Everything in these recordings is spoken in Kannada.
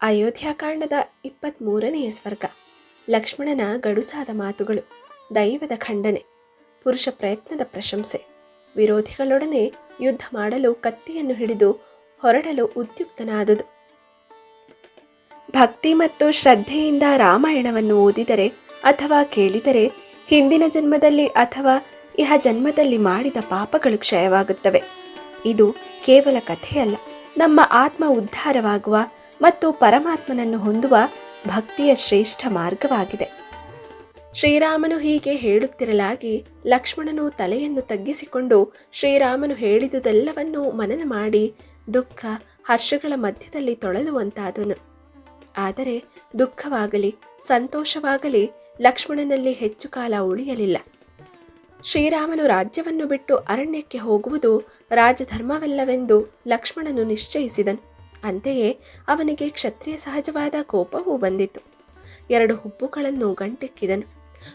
ಅಯೋಧ್ಯಾಕಾಂಡದ ಇಪ್ಪತ್ತ್ಮೂರನೆಯ ಸ್ವರ್ಗ. ಲಕ್ಷ್ಮಣನ ಗಡುಸಾದ ಮಾತುಗಳು, ದೈವದ ಖಂಡನೆ, ಪುರುಷ ಪ್ರಯತ್ನದ ಪ್ರಶಂಸೆ, ವಿರೋಧಿಗಳೊಡನೆ ಯುದ್ಧ ಮಾಡಲು ಕತ್ತಿಯನ್ನು ಹಿಡಿದು ಹೊರಡಲು ಉದ್ಯುಕ್ತನಾದುದು. ಭಕ್ತಿ ಮತ್ತು ಶ್ರದ್ಧೆಯಿಂದ ರಾಮಾಯಣವನ್ನು ಓದಿದರೆ ಅಥವಾ ಕೇಳಿದರೆ ಹಿಂದಿನ ಜನ್ಮದಲ್ಲಿ ಅಥವಾ ಇಹ ಜನ್ಮದಲ್ಲಿ ಮಾಡಿದ ಪಾಪಗಳು ಕ್ಷಯವಾಗುತ್ತವೆ. ಇದು ಕೇವಲ ಕಥೆಯಲ್ಲ, ನಮ್ಮ ಆತ್ಮ ಉದ್ಧಾರವಾಗುವ ಮತ್ತು ಪರಮಾತ್ಮನನ್ನು ಹೊಂದುವ ಭಕ್ತಿಯ ಶ್ರೇಷ್ಠ ಮಾರ್ಗವಾಗಿದೆ. ಶ್ರೀರಾಮನು ಹೀಗೆ ಹೇಳುತ್ತಿರಲಾಗಿ ಲಕ್ಷ್ಮಣನು ತಲೆಯನ್ನು ತಗ್ಗಿಸಿಕೊಂಡು ಶ್ರೀರಾಮನು ಹೇಳಿದುದೆಲ್ಲವನ್ನೂ ಮನನ ಮಾಡಿ ದುಃಖ, ಹರ್ಷಗಳ ಮಧ್ಯದಲ್ಲಿ ತೊಳಲುವಂತಾದನು. ಆದರೆ ದುಃಖವಾಗಲಿ, ಸಂತೋಷವಾಗಲಿ ಲಕ್ಷ್ಮಣನಲ್ಲಿ ಹೆಚ್ಚು ಕಾಲ ಉಳಿಯಲಿಲ್ಲ. ಶ್ರೀರಾಮನು ರಾಜ್ಯವನ್ನು ಬಿಟ್ಟು ಅರಣ್ಯಕ್ಕೆ ಹೋಗುವುದು ರಾಜಧರ್ಮವಲ್ಲವೆಂದು ಲಕ್ಷ್ಮಣನು ನಿಶ್ಚಯಿಸಿದನು. ಅಂತೆಯೇ ಅವನಿಗೆ ಕ್ಷತ್ರಿಯ ಸಹಜವಾದ ಕೋಪವೂ ಬಂದಿತು ಎರಡು ಹುಬ್ಬುಗಳನ್ನು ಗಂಟೆಕ್ಕಿದನು.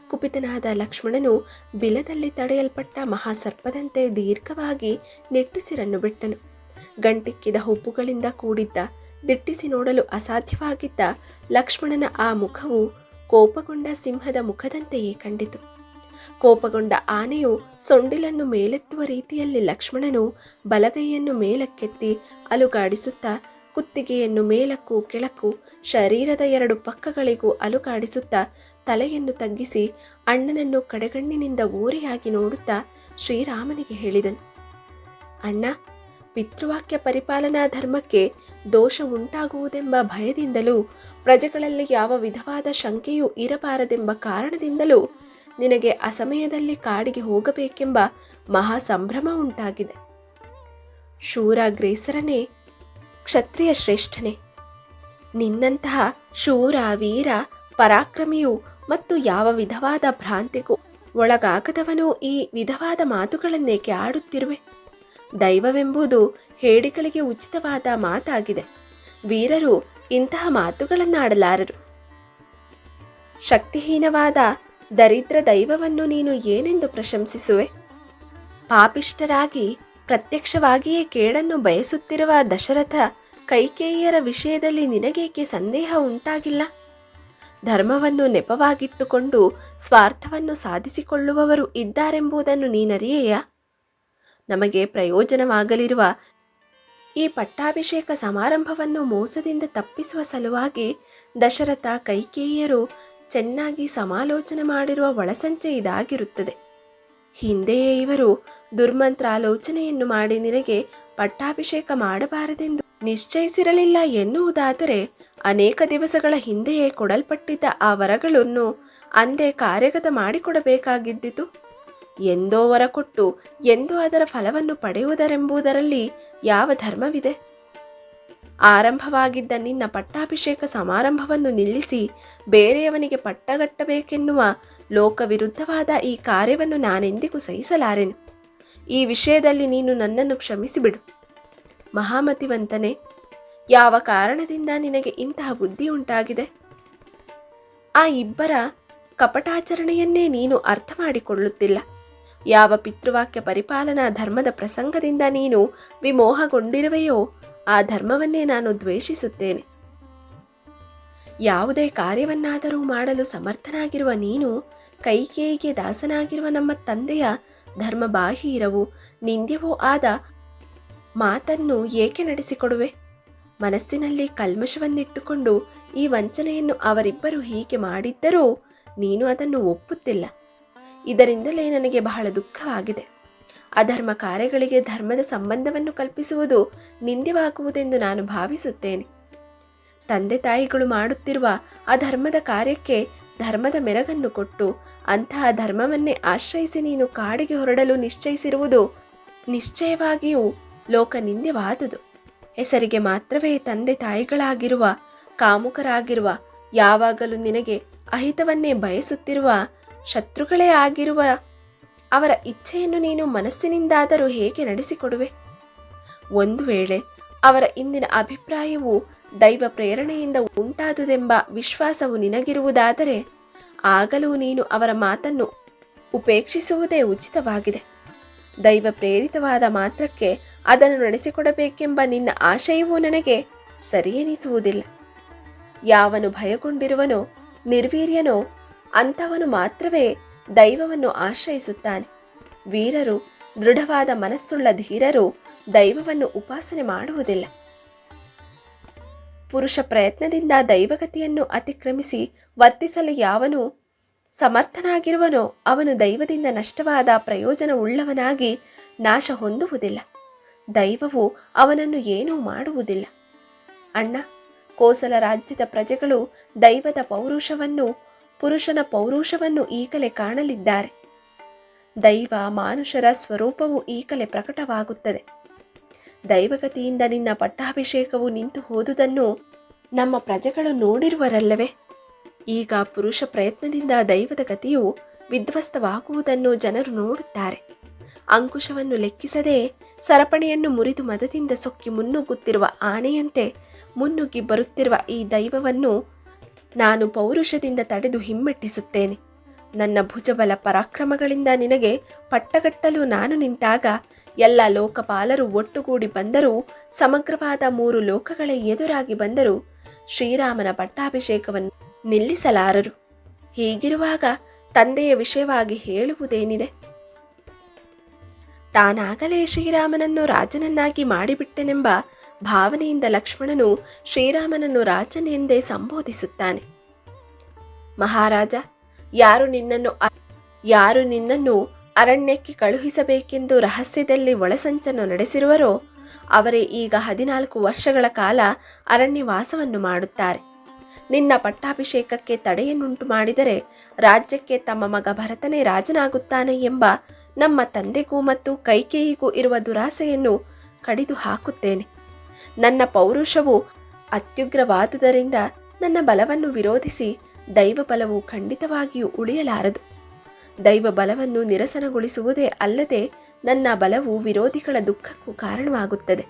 ಕುಪಿತನಾದ ಲಕ್ಷ್ಮಣನು ಬಿಲದಲ್ಲಿ ತಡೆಯಲ್ಪಟ್ಟ ಮಹಾಸರ್ಪದಂತೆ ದೀರ್ಘವಾಗಿ ನಿಟ್ಟುಸಿರನ್ನು ಬಿಟ್ಟನು. ಗಂಟಿಕ್ಕಿದ ಹುಬ್ಬುಗಳಿಂದ ಕೂಡಿದ್ದ, ದಿಟ್ಟಿಸಿ ನೋಡಲು ಅಸಾಧ್ಯವಾಗಿದ್ದ ಲಕ್ಷ್ಮಣನ ಆ ಮುಖವು ಕೋಪಗೊಂಡ ಸಿಂಹದ ಮುಖದಂತೆಯೇ ಕಂಡಿತು. ಕೋಪಗೊಂಡ ಆನೆಯು ಸೊಂಡಿಲನ್ನು ಮೇಲೆತ್ತುವ ರೀತಿಯಲ್ಲಿ ಲಕ್ಷ್ಮಣನು ಬಲಗೈಯನ್ನು ಮೇಲಕ್ಕೆತ್ತಿ ಅಲುಗಾಡಿಸುತ್ತಾ ಕುತ್ತಿಗೆಯನ್ನು ಮೇಲಕ್ಕೂ ಕೆಳಕ್ಕೂ ಶರೀರದ ಎರಡು ಪಕ್ಕಗಳಿಗೂ ಅಲುಗಾಡಿಸುತ್ತಾ ತಲೆಯನ್ನು ತಗ್ಗಿಸಿ ಅಣ್ಣನನ್ನು ಕಡೆಗಣ್ಣಿನಿಂದ ಓರೆಯಾಗಿ ನೋಡುತ್ತಾ ಶ್ರೀರಾಮನಿಗೆ ಹೇಳಿದನು. ಅಣ್ಣ, ಪಿತೃವಾಕ್ಯ ಪರಿಪಾಲನಾ ಧರ್ಮಕ್ಕೆ ದೋಷ ಉಂಟಾಗುವುದೆಂಬ ಭಯದಿಂದಲೂ, ಪ್ರಜೆಗಳಲ್ಲಿ ಯಾವ ವಿಧವಾದ ಶಂಕೆಯೂ ಇರಬಾರದೆಂಬ ಕಾರಣದಿಂದಲೂ ನಿನಗೆ ಅಸಮಯದಲ್ಲಿ ಕಾಡಿಗೆ ಹೋಗಬೇಕೆಂಬ ಮಹಾ ಸಂಭ್ರಮ ಉಂಟಾಗಿದೆ ಶೂರಾಗ್ರೇಸರನೇ ಕ್ಷತ್ರಿಯ ಶ್ರೇಷ್ಠನೇ. ನಿನ್ನಂತಹ ಶೂರ ವೀರ ಪರಾಕ್ರಮಿಯು ಮತ್ತು ಯಾವ ವಿಧವಾದ ಭ್ರಾಂತಿಗೂ ಒಳಗಾಗದವನು ಈ ವಿಧವಾದ ಮಾತುಗಳನ್ನೇಕೆ ಆಡುತ್ತಿರುವೆ? ದೈವವೆಂಬುದು ಹೇಡಿಗಳಿಗೆ ಉಚಿತವಾದ ಮಾತಾಗಿದೆ. ವೀರರು ಇಂತಹ ಮಾತುಗಳನ್ನಾಡಲಾರರು. ಶಕ್ತಿಹೀನವಾದ ದರಿದ್ರ ದೈವವನ್ನು ನೀನು ಏನೆಂದು ಪ್ರಶಂಸಿಸುವೆ? ಪಾಪಿಷ್ಟರಾಗಿ ಪ್ರತ್ಯಕ್ಷವಾಗಿಯೇ ಕೇಡನ್ನು ಬಯಸುತ್ತಿರುವ ದಶರಥ ಕೈಕೇಯಿಯರ ವಿಷಯದಲ್ಲಿ ನಿನಗೇಕೆ ಸಂದೇಹ ಉಂಟಾಗಿಲ್ಲ? ಧರ್ಮವನ್ನು ನೆಪವಾಗಿಟ್ಟುಕೊಂಡು ಸ್ವಾರ್ಥವನ್ನು ಸಾಧಿಸಿಕೊಳ್ಳುವವರು ಇದ್ದಾರೆಂಬುದನ್ನು ನೀನರಿಯೆಯಾ? ನಮಗೆ ಪ್ರಯೋಜನವಾಗಲಿರುವ ಈ ಪಟ್ಟಾಭಿಷೇಕ ಸಮಾರಂಭವನ್ನು ಮೋಸದಿಂದ ತಪ್ಪಿಸುವ ಸಲುವಾಗಿ ದಶರಥ ಕೈಕೇಯಿಯರು ಚೆನ್ನಾಗಿ ಸಮಾಲೋಚನೆ ಮಾಡಿರುವ ಒಳಸಂಚೆ ಇದಾಗಿರುತ್ತದೆ. ಹಿಂದೆಯೇ ಇವರು ದುರ್ಮಂತ್ರಾಲೋಚನೆಯನ್ನು ಮಾಡಿ ನಿನಗೆ ಪಟ್ಟಾಭಿಷೇಕ ಮಾಡಬಾರದೆಂದು ನಿಶ್ಚಯಿಸಿರಲಿಲ್ಲ ಎನ್ನುವುದಾದರೆ ಅನೇಕ ದಿವಸಗಳ ಹಿಂದೆಯೇ ಕೊಡಲ್ಪಟ್ಟಿದ್ದ ಆ ವರಗಳನ್ನು ಅಂದೇ ಕಾರ್ಯಗತ ಮಾಡಿಕೊಡಬೇಕಾಗಿದ್ದಿತು. ಎಂದೋ ವರ ಕೊಟ್ಟು ಎಂದೋ ಅದರ ಫಲವನ್ನು ಪಡೆಯುವುದರೆಂಬುದರಲ್ಲಿ ಯಾವ ಧರ್ಮವಿದೆ? ಆರಂಭವಾಗಿದ್ದ ನಿನ್ನ ಪಟ್ಟಾಭಿಷೇಕ ಸಮಾರಂಭವನ್ನು ನಿಲ್ಲಿಸಿ ಬೇರೆಯವನಿಗೆ ಪಟ್ಟಗಟ್ಟಬೇಕೆನ್ನುವ ಲೋಕವಿರುದ್ಧವಾದ ಈ ಕಾರ್ಯವನ್ನು ನಾನೆಂದಿಗೂ ಸಹಿಸಲಾರೆನು. ಈ ವಿಷಯದಲ್ಲಿ ನೀನು ನನ್ನನ್ನು ಕ್ಷಮಿಸಿಬಿಡು. ಮಹಾಮತಿವಂತನೇ, ಯಾವ ಕಾರಣದಿಂದ ನಿನಗೆ ಇಂತಹ ಬುದ್ಧಿ ಉಂಟಾಗಿದೆ? ಆ ಇಬ್ಬರ ಕಪಟಾಚರಣೆಯನ್ನೇ ನೀನು ಅರ್ಥ ಮಾಡಿಕೊಳ್ಳುತ್ತಿಲ್ಲ ಯಾವ ಪಿತೃವಾಕ್ಯ ಪರಿಪಾಲನಾ ಧರ್ಮದ ಪ್ರಸಂಗದಿಂದ ನೀನು ವಿಮೋಹಗೊಂಡಿರುವೆಯೋ ಆ ಧರ್ಮವನ್ನೇ ನಾನು ದ್ವೇಷಿಸುತ್ತೇನೆ. ಯಾವುದೇ ಕಾರ್ಯವನ್ನಾದರೂ ಮಾಡಲು ಸಮರ್ಥನಾಗಿರುವ ನೀನು, ಕೈಕೇಯಿಗೆ ದಾಸನಾಗಿರುವ ನಮ್ಮ ತಂದೆಯ ಧರ್ಮಬಾಹಿರವು ನಿಂದ್ಯವೂ ಆದ ಮಾತನ್ನು ಏಕೆ ನಡೆಸಿಕೊಡುವೆ? ಮನಸ್ಸಿನಲ್ಲಿ ಕಲ್ಮಶವನ್ನಿಟ್ಟುಕೊಂಡು ಈ ವಂಚನೆಯನ್ನು ಅವರಿಬ್ಬರು ಹೀಗೆ ಮಾಡಿದ್ದರೂ ನೀನು ಅದನ್ನು ಒಪ್ಪುತ್ತಿಲ್ಲ. ಇದರಿಂದಲೇ ನನಗೆ ಬಹಳ ದುಃಖವಾಗಿದೆ. ಅಧರ್ಮ ಕಾರ್ಯಗಳಿಗೆ ಧರ್ಮದ ಸಂಬಂಧವನ್ನು ಕಲ್ಪಿಸುವುದು ನಿಂದ್ಯವಾಗುವುದೆಂದು ನಾನು ಭಾವಿಸುತ್ತೇನೆ. ತಂದೆ ತಾಯಿಗಳು ಮಾಡುತ್ತಿರುವ ಅಧರ್ಮದ ಕಾರ್ಯಕ್ಕೆ ಧರ್ಮದ ಮೆರಗನ್ನು ಕೊಟ್ಟು ಅಂತಹ ಧರ್ಮವನ್ನೇ ಆಶ್ರಯಿಸಿ ನೀನು ಕಾಡಿಗೆ ಹೊರಡಲು ನಿಶ್ಚಯಿಸಿರುವುದು ನಿಶ್ಚಯವಾಗಿಯೂ ಲೋಕ ನಿಂದ್ಯವಾದುದು ಹೆಸರಿಗೆ ಮಾತ್ರವೇ ತಂದೆ ತಾಯಿಗಳಾಗಿರುವ, ಕಾಮುಕರಾಗಿರುವ, ಯಾವಾಗಲೂ ನಿನಗೆ ಅಹಿತವನ್ನೇ ಬಯಸುತ್ತಿರುವ, ಶತ್ರುಗಳೇ ಆಗಿರುವ ಅವರ ಇಚ್ಛೆಯನ್ನು ನೀನು ಮನಸ್ಸಿನಿಂದಾದರೂ ಹೇಗೆ ನಡೆಸಿಕೊಡುವೆ? ಒಂದು ವೇಳೆ ಅವರ ಇಂದಿನ ಅಭಿಪ್ರಾಯವು ದೈವ ಪ್ರೇರಣೆಯಿಂದ ಉಂಟಾದುದೆಂಬ ವಿಶ್ವಾಸವು ನಿನಗಿರುವುದಾದರೆ ಆಗಲೂ ನೀನು ಅವರ ಮಾತನ್ನು ಉಪೇಕ್ಷಿಸುವುದೇ ಉಚಿತವಾಗಿದೆ. ದೈವ ಪ್ರೇರಿತವಾದ ಮಾತ್ರಕ್ಕೆ ಅದನ್ನು ನಡೆಸಿಕೊಡಬೇಕೆಂಬ ನಿನ್ನ ಆಶಯವೂ ನನಗೆ ಸರಿಯೆನಿಸುವುದಿಲ್ಲ. ಯಾವನು ಭಯಗೊಂಡಿರುವನೋ ನಿರ್ವೀರ್ಯನೋ ಅಂಥವನು ಮಾತ್ರವೇ ದೈವವನ್ನು ಆಶ್ರಯಿಸುತ್ತಾನೆ. ವೀರರು, ದೃಢವಾದ ಮನಸ್ಸುಳ್ಳ ಧೀರರು ದೈವವನ್ನು ಉಪಾಸನೆ ಮಾಡುವುದಿಲ್ಲ. ಪುರುಷ ಪ್ರಯತ್ನದಿಂದ ದೈವಗತಿಯನ್ನು ಅತಿಕ್ರಮಿಸಿ ವರ್ತಿಸಲು ಯಾವನು ಸಮರ್ಥನಾಗಿರುವನೋ ಅವನು ದೈವದಿಂದ ನಷ್ಟವಾದ ಪ್ರಯೋಜನವುಳ್ಳವನಾಗಿ ನಾಶ ಹೊಂದುವುದಿಲ್ಲ. ದೈವವು ಅವನನ್ನು ಏನೂ ಮಾಡುವುದಿಲ್ಲ. ಅಣ್ಣ, ಕೋಸಲ ರಾಜ್ಯದ ಪ್ರಜೆಗಳು ದೈವದ ಪೌರುಷವನ್ನು ಪುರುಷನ ಪೌರುಷವನ್ನು ಈಗಲೇ ಕಾಣಲಿದ್ದಾರೆ. ದೈವ ಮಾನುಷರ ಸ್ವರೂಪವು ಈಗಲೇ ಪ್ರಕಟವಾಗುತ್ತದೆ. ದೈವಗತಿಯಿಂದ ನಿನ್ನ ಪಟ್ಟಾಭಿಷೇಕವು ನಿಂತು ಹೋದುದನ್ನು ನಮ್ಮ ಪ್ರಜೆಗಳು ನೋಡಿರುವರಲ್ಲವೇ? ಈಗ ಪುರುಷ ಪ್ರಯತ್ನದಿಂದ ದೈವದ ಗತಿಯು ವಿಧ್ವಸ್ತವಾಗುವುದನ್ನು ಜನರು ನೋಡುತ್ತಾರೆ. ಅಂಕುಶವನ್ನು ಲೆಕ್ಕಿಸದೆ ಸರಪಣಿಯನ್ನು ಮುರಿದು ಮದದಿಂದ ಸೊಕ್ಕಿ ಮುನ್ನುಗ್ಗುತ್ತಿರುವ ಆನೆಯಂತೆ ಮುನ್ನುಗ್ಗಿ ಬರುತ್ತಿರುವ ಈ ದೈವವನ್ನು ನಾನು ಪೌರುಷದಿಂದ ತಡೆದು ಹಿಮ್ಮೆಟ್ಟಿಸುತ್ತೇನೆ. ನನ್ನ ಭುಜಬಲ ಪರಾಕ್ರಮಗಳಿಂದ ನಿನಗೆ ಪಟ್ಟಗಟ್ಟಲು ನಾನು ನಿಂತಾಗ ಎಲ್ಲ ಲೋಕಪಾಲರು ಒಟ್ಟುಗೂಡಿ ಬಂದರೂ, ಸಮಗ್ರವಾದ ಮೂರು ಲೋಕಗಳೇ ಎದುರಾಗಿ ಬಂದರೂ ಶ್ರೀರಾಮನ ಪಟ್ಟಾಭಿಷೇಕವನ್ನು ನಿಲ್ಲಿಸಲಾರರು. ಹೀಗಿರುವಾಗ ತಂದೆಯ ವಿಷಯವಾಗಿ ಹೇಳುವುದೇನಿದೆ? ತಾನಾಗಲೇ ಶ್ರೀರಾಮನನ್ನು ರಾಜನನ್ನಾಗಿ ಮಾಡಿಬಿಟ್ಟೆನೆಂಬ ಭಾವನೆಯಿಂದ ಲಕ್ಷ್ಮಣನು ಶ್ರೀರಾಮನನ್ನು ರಾಜನೆಂದೇ ಸಂಬೋಧಿಸುತ್ತಾನೆ. ಮಹಾರಾಜ, ಯಾರು ನಿನ್ನನ್ನು ಯಾರು ನಿನ್ನನ್ನು ಅರಣ್ಯಕ್ಕೆ ಕಳುಹಿಸಬೇಕೆಂದು ರಹಸ್ಯದಲ್ಲಿ ಒಳಸಂಚನ್ನು ನಡೆಸಿರುವರೋ, ಅವರೇ ಈಗ ಹದಿನಾಲ್ಕು ವರ್ಷಗಳ ಕಾಲ ಅರಣ್ಯವಾಸವನ್ನು ಮಾಡುತ್ತಾರೆ. ನಿನ್ನ ಪಟ್ಟಾಭಿಷೇಕಕ್ಕೆ ತಡೆಯನ್ನುಂಟು ಮಾಡಿದರೆ ರಾಜ್ಯಕ್ಕೆ ತಮ್ಮ ಮಗ ಭರತನೇ ರಾಜನಾಗುತ್ತಾನೆ ಎಂಬ ನಮ್ಮ ತಂದೆಗೂ ಮತ್ತು ಕೈಕೇಯಿಗೂ ಇರುವ ದುರಾಸೆಯನ್ನು ಕಡಿದು ಹಾಕುತ್ತೇನೆ ನನ್ನ ಪೌರುಷವು ಅತ್ಯುಗ್ರವಾದುದರಿಂದ ನನ್ನ ಬಲವನ್ನು ವಿರೋಧಿಸಿ ದೈವ ಬಲವು ಖಂಡಿತವಾಗಿಯೂ ಉಳಿಯಲಾರದು. ದೈವ ಬಲವನ್ನು ನಿರಸನಗೊಳಿಸುವುದೇ ಅಲ್ಲದೆ ನನ್ನ ಬಲವು ವಿರೋಧಿಗಳ ದುಃಖಕ್ಕೂ ಕಾರಣವಾಗುತ್ತದೆ.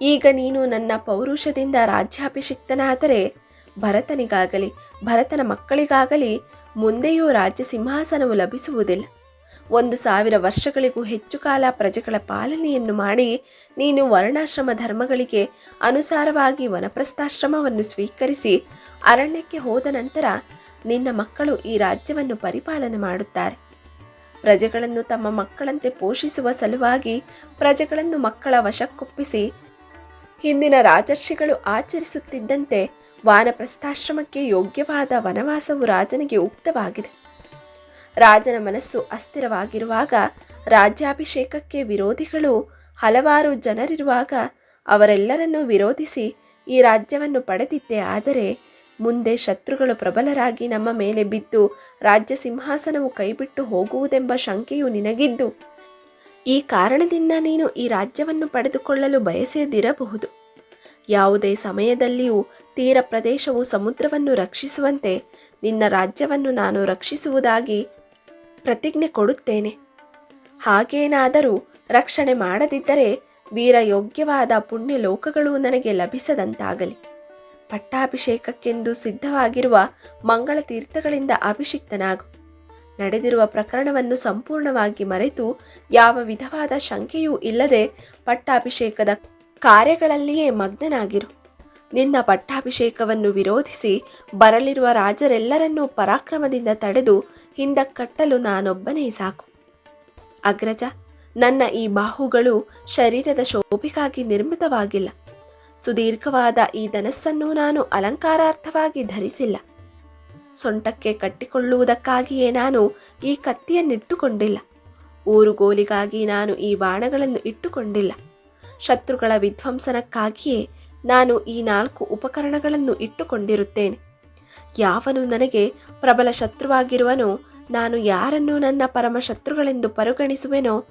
ಈಗ ನೀನು ನನ್ನ ಪೌರುಷದಿಂದ ರಾಜ್ಯಾಭಿಷಿಕ್ತನಾದರೆ ಭರತನಿಗಾಗಲಿ, ಭರತನ ಮಕ್ಕಳಿಗಾಗಲಿ ಮುಂದೆಯೂ ರಾಜ್ಯ ಸಿಂಹಾಸನವು ಲಭಿಸುವುದಿಲ್ಲ. ಒಂದು ಸಾವಿರ ವರ್ಷಗಳಿಗೂ ಹೆಚ್ಚು ಕಾಲ ಪ್ರಜೆಗಳ ಪಾಲನೆಯನ್ನು ಮಾಡಿ ನೀನು ವರ್ಣಾಶ್ರಮ ಧರ್ಮಗಳಿಗೆ ಅನುಸಾರವಾಗಿ ವನಪ್ರಸ್ಥಾಶ್ರಮವನ್ನು ಸ್ವೀಕರಿಸಿ ಅರಣ್ಯಕ್ಕೆ ಹೋದ ನಂತರ ನಿನ್ನ ಮಕ್ಕಳು ಈ ರಾಜ್ಯವನ್ನು ಪರಿಪಾಲನೆ ಮಾಡುತ್ತಾರೆ. ಪ್ರಜೆಗಳನ್ನು ತಮ್ಮ ಮಕ್ಕಳಂತೆ ಪೋಷಿಸುವ ಸಲುವಾಗಿ ಪ್ರಜೆಗಳನ್ನು ಮಕ್ಕಳ ವಶಕ್ಕೊಪ್ಪಿಸಿ ಹಿಂದಿನ ರಾಜರ್ಷಿಗಳು ಆಚರಿಸುತ್ತಿದ್ದಂತೆ ವಾನಪ್ರಸ್ಥಾಶ್ರಮಕ್ಕೆ ಯೋಗ್ಯವಾದ ವನವಾಸವು ರಾಜನಿಗೆ ಉಕ್ತವಾಗಿದೆ. ರಾಜನ ಮನಸ್ಸು ಅಸ್ಥಿರವಾಗಿರುವಾಗ ರಾಜ್ಯಾಭಿಷೇಕಕ್ಕೆ ವಿರೋಧಿಗಳು ಹಲವಾರು ಜನರಿರುವಾಗ ಅವರೆಲ್ಲರನ್ನೂ ವಿರೋಧಿಸಿ ಈ ರಾಜ್ಯವನ್ನು ಪಡೆದಿದ್ದೆ. ಆದರೆ ಮುಂದೆ ಶತ್ರುಗಳು ಪ್ರಬಲರಾಗಿ ನಮ್ಮ ಮೇಲೆ ಬಿದ್ದು ರಾಜ್ಯ ಸಿಂಹಾಸನವು ಕೈಬಿಟ್ಟು ಹೋಗುವುದೆಂಬ ಶಂಕೆಯು ನಿನಗಿದ್ದು, ಈ ಕಾರಣದಿಂದ ನೀನು ಈ ರಾಜ್ಯವನ್ನು ಪಡೆದುಕೊಳ್ಳಲು ಬಯಸದಿರಬಹುದು. ಯಾವುದೇ ಸಮಯದಲ್ಲಿಯೂ ತೀರ ಪ್ರದೇಶವು ಸಮುದ್ರವನ್ನು ರಕ್ಷಿಸುವಂತೆ ನಿನ್ನ ರಾಜ್ಯವನ್ನು ನಾನು ರಕ್ಷಿಸುವುದಾಗಿ ಪ್ರತಿಜ್ಞೆ ಕೊಡುತ್ತೇನೆ. ಹಾಗೇನಾದರೂ ರಕ್ಷಣೆ ಮಾಡದಿದ್ದರೆ ವೀರಯೋಗ್ಯವಾದ ಪುಣ್ಯ ಲೋಕಗಳು ನನಗೆ ಲಭಿಸದಂತಾಗಲಿ. ಪಟ್ಟಾಭಿಷೇಕಕ್ಕೆಂದು ಸಿದ್ಧವಾಗಿರುವ ಮಂಗಳ ತೀರ್ಥಗಳಿಂದ ಅಭಿಷಿಕ್ತನಾಗು. ನಡೆದಿರುವ ಪ್ರಕರಣವನ್ನು ಸಂಪೂರ್ಣವಾಗಿ ಮರೆತು ಯಾವ ವಿಧವಾದ ಶಂಕೆಯೂ ಇಲ್ಲದೆ ಪಟ್ಟಾಭಿಷೇಕದ ಕಾರ್ಯಗಳಲ್ಲಿಯೇ ಮಗ್ನನಾಗಿರು. ನಿನ್ನ ಪಟ್ಟಾಭಿಷೇಕವನ್ನು ವಿರೋಧಿಸಿ ಬರಲಿರುವ ರಾಜರೆಲ್ಲರನ್ನೂ ಪರಾಕ್ರಮದಿಂದ ತಡೆದು ಹಿಂದಕ್ಕಟ್ಟಲು ನಾನೊಬ್ಬನೇ ಸಾಕು. ಅಗ್ರಜ, ನನ್ನ ಈ ಬಾಹುಗಳು ಶರೀರದ ಶೋಭೆಗಾಗಿ ನಿರ್ಮಿತವಾಗಿಲ್ಲ. ಸುದೀರ್ಘವಾದ ಈ ಧನಸ್ಸನ್ನು ನಾನು ಅಲಂಕಾರಾರ್ಥವಾಗಿ ಧರಿಸಿಲ್ಲ. ಸೊಂಟಕ್ಕೆ ಕಟ್ಟಿಕೊಳ್ಳುವುದಕ್ಕಾಗಿಯೇ ನಾನು ಈ ಕತ್ತಿಯನ್ನಿಟ್ಟುಕೊಂಡಿಲ್ಲ. ಊರುಗೋಲಿಗಾಗಿ ನಾನು ಈ ಬಾಣಗಳನ್ನು ಇಟ್ಟುಕೊಂಡಿಲ್ಲ. ಶತ್ರುಗಳ ವಿಧ್ವಂಸನಕ್ಕಾಗಿಯೇ ನಾನು ಈ ನಾಲ್ಕು ಉಪಕರಣಗಳನ್ನು ಇಟ್ಟುಕೊಂಡಿರುತ್ತೇನೆ. ಯಾವನು ನನಗೆ ಪ್ರಬಲ ಶತ್ರುವಾಗಿರುವನೋ, ನಾನು ಯಾರನ್ನು ನನ್ನ ಪರಮ ಶತ್ರುಗಳೆಂದು ಪರಿಗಣಿಸುವೆನೋ,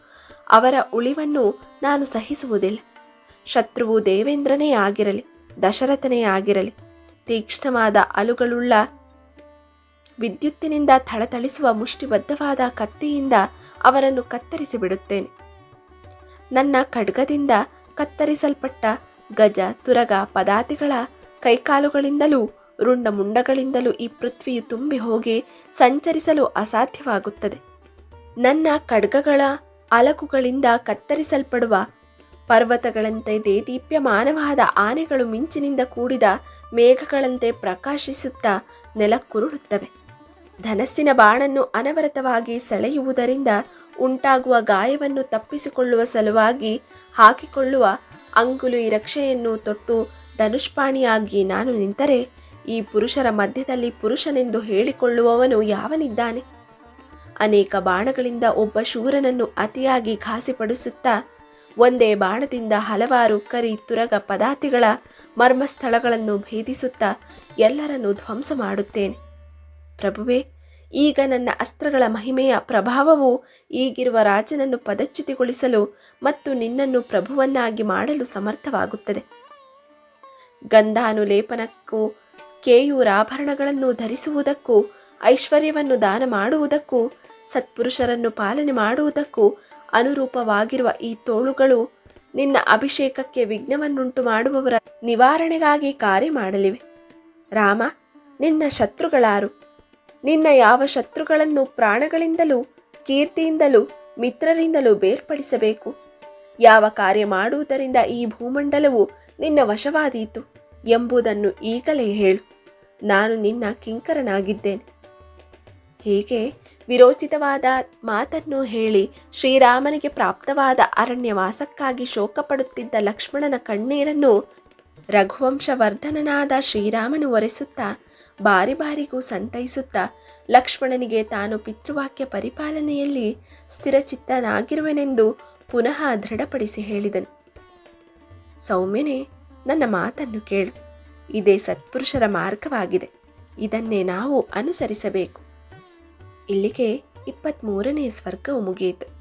ಅವರ ಉಳಿವನ್ನು ನಾನು ಸಹಿಸುವುದಿಲ್ಲ. ಶತ್ರುವು ದೇವೇಂದ್ರನೇ ಆಗಿರಲಿ, ದಶರಥನೇ ಆಗಿರಲಿ, ತೀಕ್ಷ್ಣವಾದ ಅಲುಗಳುಳ್ಳ ವಿದ್ಯುತ್ತಿನಿಂದ ಥಳಥಳಿಸುವ ಮುಷ್ಟಿಬದ್ಧವಾದ ಕತ್ತಿಯಿಂದ ಅವರನ್ನು ಕತ್ತರಿಸಿಬಿಡುತ್ತೇನೆ. ನನ್ನ ಖಡ್ಗದಿಂದ ಕತ್ತರಿಸಲ್ಪಟ್ಟ ಗಜ, ತುರಗ, ಪದಾತಿಗಳ ಕೈಕಾಲುಗಳಿಂದಲೂ ರುಂಡ ಮುಂಡಗಳಿಂದಲೂ ಈ ಪೃಥ್ವಿಯು ತುಂಬಿ ಹೋಗಿ ಸಂಚರಿಸಲು ಅಸಾಧ್ಯವಾಗುತ್ತದೆ. ನನ್ನ ಖಡ್ಗಗಳ ಅಲಕುಗಳಿಂದ ಕತ್ತರಿಸಲ್ಪಡುವ ಪರ್ವತಗಳಂತೆ ದೇದೀಪ್ಯಮಾನವಾದ ಆನೆಗಳು ಮಿಂಚಿನಿಂದ ಕೂಡಿದ ಮೇಘಗಳಂತೆ ಪ್ರಕಾಶಿಸುತ್ತಾ ನೆಲಕ್ಕುರುಳುತ್ತವೆ. ಧನಸ್ಸಿನ ಬಾಣನ್ನು ಅನವರತವಾಗಿ ಸೆಳೆಯುವುದರಿಂದ ಉಂಟಾಗುವ ಗಾಯವನ್ನು ತಪ್ಪಿಸಿಕೊಳ್ಳುವ ಸಲುವಾಗಿ ಹಾಕಿಕೊಳ್ಳುವ ಅಂಗುಲು ಈ ರಕ್ಷೆಯನ್ನು ತೊಟ್ಟು ಧನುಷ್ಪಾಣಿಯಾಗಿ ನಾನು ನಿಂತರೆ ಈ ಪುರುಷರ ಮಧ್ಯದಲ್ಲಿ ಪುರುಷನೆಂದು ಹೇಳಿಕೊಳ್ಳುವವನು ಯಾವನಿದ್ದಾನೆ? ಅನೇಕ ಬಾಣಗಳಿಂದ ಒಬ್ಬ ಶೂರನನ್ನು ಅತಿಯಾಗಿ ಘಾಸಿಪಡಿಸುತ್ತಾ ಒಂದೇ ಬಾಣದಿಂದ ಹಲವಾರು ಕರಿ ತುರಗ ಪದಾತಿಗಳ ಮರ್ಮಸ್ಥಳಗಳನ್ನು ಭೇದಿಸುತ್ತಾ ಎಲ್ಲರನ್ನು ಧ್ವಂಸ ಮಾಡುತ್ತೇನೆ. ಪ್ರಭುವೇ ಈಗ ನನ್ನ ಅಸ್ತ್ರಗಳ ಮಹಿಮೆಯ ಪ್ರಭಾವವು ಈಗಿರುವ ರಾಜನನ್ನು ಪದಚ್ಯುತಿಗೊಳಿಸಲು ಮತ್ತು ನಿನ್ನನ್ನು ಪ್ರಭುವನ್ನಾಗಿ ಮಾಡಲು ಸಮರ್ಥವಾಗುತ್ತದೆ. ಗಂಧಾನುಲೇಪನಕ್ಕೂ ಕೇಯೂರಾಭರಣಗಳನ್ನು ಧರಿಸುವುದಕ್ಕೂ ಐಶ್ವರ್ಯವನ್ನು ದಾನ ಮಾಡುವುದಕ್ಕೂ ಸತ್ಪುರುಷರನ್ನು ಪಾಲನೆ ಮಾಡುವುದಕ್ಕೂ ಅನುರೂಪವಾಗಿರುವ ಈ ತೋಳುಗಳು ನಿನ್ನ ಅಭಿಷೇಕಕ್ಕೆ ವಿಘ್ನವನ್ನುಂಟು ಮಾಡುವವರ ನಿವಾರಣೆಗಾಗಿ ಕಾರ್ಯ ಮಾಡಲಿವೆ. ರಾಮ, ನಿನ್ನ ಶತ್ರುಗಳಾರು. ನಿನ್ನ ಯಾವ ಶತ್ರುಗಳನ್ನು ಪ್ರಾಣಗಳಿಂದಲೂ, ಕೀರ್ತಿಯಿಂದಲೂ, ಮಿತ್ರರಿಂದಲೂ ಬೇರ್ಪಡಿಸಬೇಕು. ಯಾವ ಕಾರ್ಯ ಮಾಡುವುದರಿಂದ ಈ ಭೂಮಂಡಲವು ನಿನ್ನ ವಶವಾದೀತು ಎಂಬುದನ್ನು ಈಗಲೇ ಹೇಳು. ನಾನು ನಿನ್ನ ಕಿಂಕರನಾಗಿದ್ದೇನೆ. ಹೀಗೆ ವಿರೋಚಿತವಾದ ಮಾತನ್ನು ಹೇಳಿ ಶ್ರೀರಾಮನಿಗೆ ಪ್ರಾಪ್ತವಾದ ಅರಣ್ಯವಾಸಕ್ಕಾಗಿ ಶೋಕಪಡುತ್ತಿದ್ದ ಲಕ್ಷ್ಮಣನ ಕಣ್ಣೀರನ್ನು ರಘುವಂಶವರ್ಧನನಾದ ಶ್ರೀರಾಮನು ಒರೆಸುತ್ತಾ ಬಾರಿ ಬಾರಿಗೂ ಸಂತೈಸುತ್ತಾ ಲಕ್ಷ್ಮಣನಿಗೆ ತಾನು ಪಿತೃವಾಕ್ಯ ಪರಿಪಾಲನೆಯಲ್ಲಿ ಸ್ಥಿರಚಿತ್ತನಾಗಿರುವೆನೆಂದು ಪುನಃ ದೃಢಪಡಿಸಿ ಹೇಳಿದನು. ಸೌಮ್ಯನೇ, ನನ್ನ ಮಾತನ್ನು ಕೇಳು. ಇದೇ ಸತ್ಪುರುಷರ ಮಾರ್ಗವಾಗಿದೆ. ಇದನ್ನೇ ನಾವು ಅನುಸರಿಸಬೇಕು. ಇಲ್ಲಿಗೆ ಇಪ್ಪತ್ತ್ಮೂರನೇ ಸ್ವರ್ಗವು ಮುಗಿಯಿತು.